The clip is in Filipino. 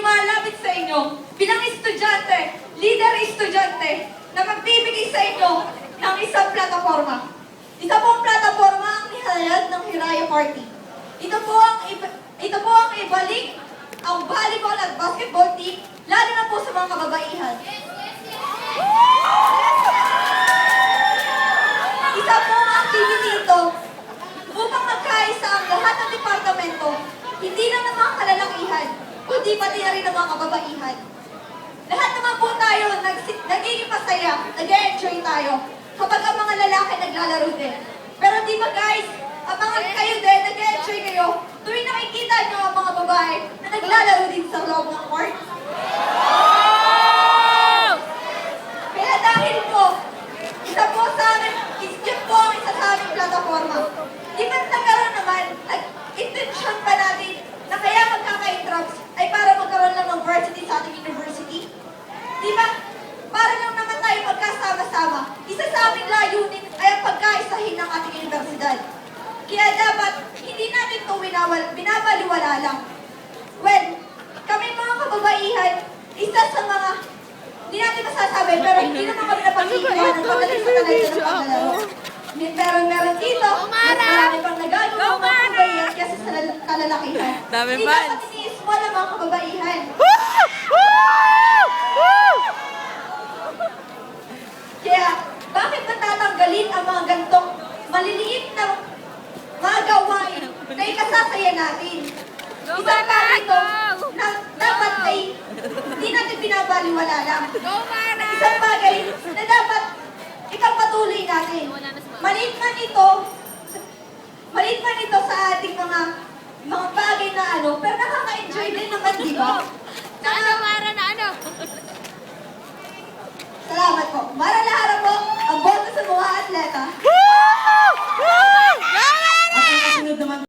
lumalapit sa inyo bilang estudyante, leader estudyante, na magbibigay sa inyo ng isang plataforma. Isa pong plataforma ang nihalayag ng Hiraya Party. Ito po ang ito po ang ibalik ang volleyball at basketball team, lalo na po sa mga kababaihan. Isa po ang activity ito upang magkaisa ang lahat ng departamento, hindi lang ng mga kalalakihan, kundi pati na rin ng mga kababaihan. Lahat naman po tayo nagiging masaya, nag-enjoy tayo kapag ang mga lalaki naglalaro din. Pero di ba guys, ang mga kayo din, nag-enjoy kayo tuwing nakikita nyo ang mga babae na naglalaro din sa loob ng court. Kaya dahil po, isa po sa amin, is- yun po ang isa sa aming plataforma. Di ba nagkaroon naman, nag-intention pa natin na kaya magkaka-intrams ay para magkaroon lang ng varsity sa ating university? Di ba? Para lang naman tayo magkasama-sama. Isa sa aming layunin ay ang pagkaisahin ng ating universidad. Kaya dapat, hindi natin ito winawal, binabaliwala lang. Well, kami mga kababaihan, isa sa mga hindi natin masasabi, pero hindi naman kami napagkikita ng pagdating sa talaga ng paglalaro. Pero meron dito, mas marami pang nagagawa ng mga kababaihan kasi sa lal- kalalakihan. Dami Hindi fans. dapat iniis mo lang mga kababaihan. Kaya, bakit natatanggalin ang mga gantong maliliit na mga gawain na ikasasaya natin? Go, Isang Mara! bagay ito Go! na dapat ay hindi natin binabaliwala lang. Isang bagay na dapat ipagpatuloy natin. Maliit man ito, maliit man ito sa ating mga mga bagay na ano, pero nakaka-enjoy din naman, di ba?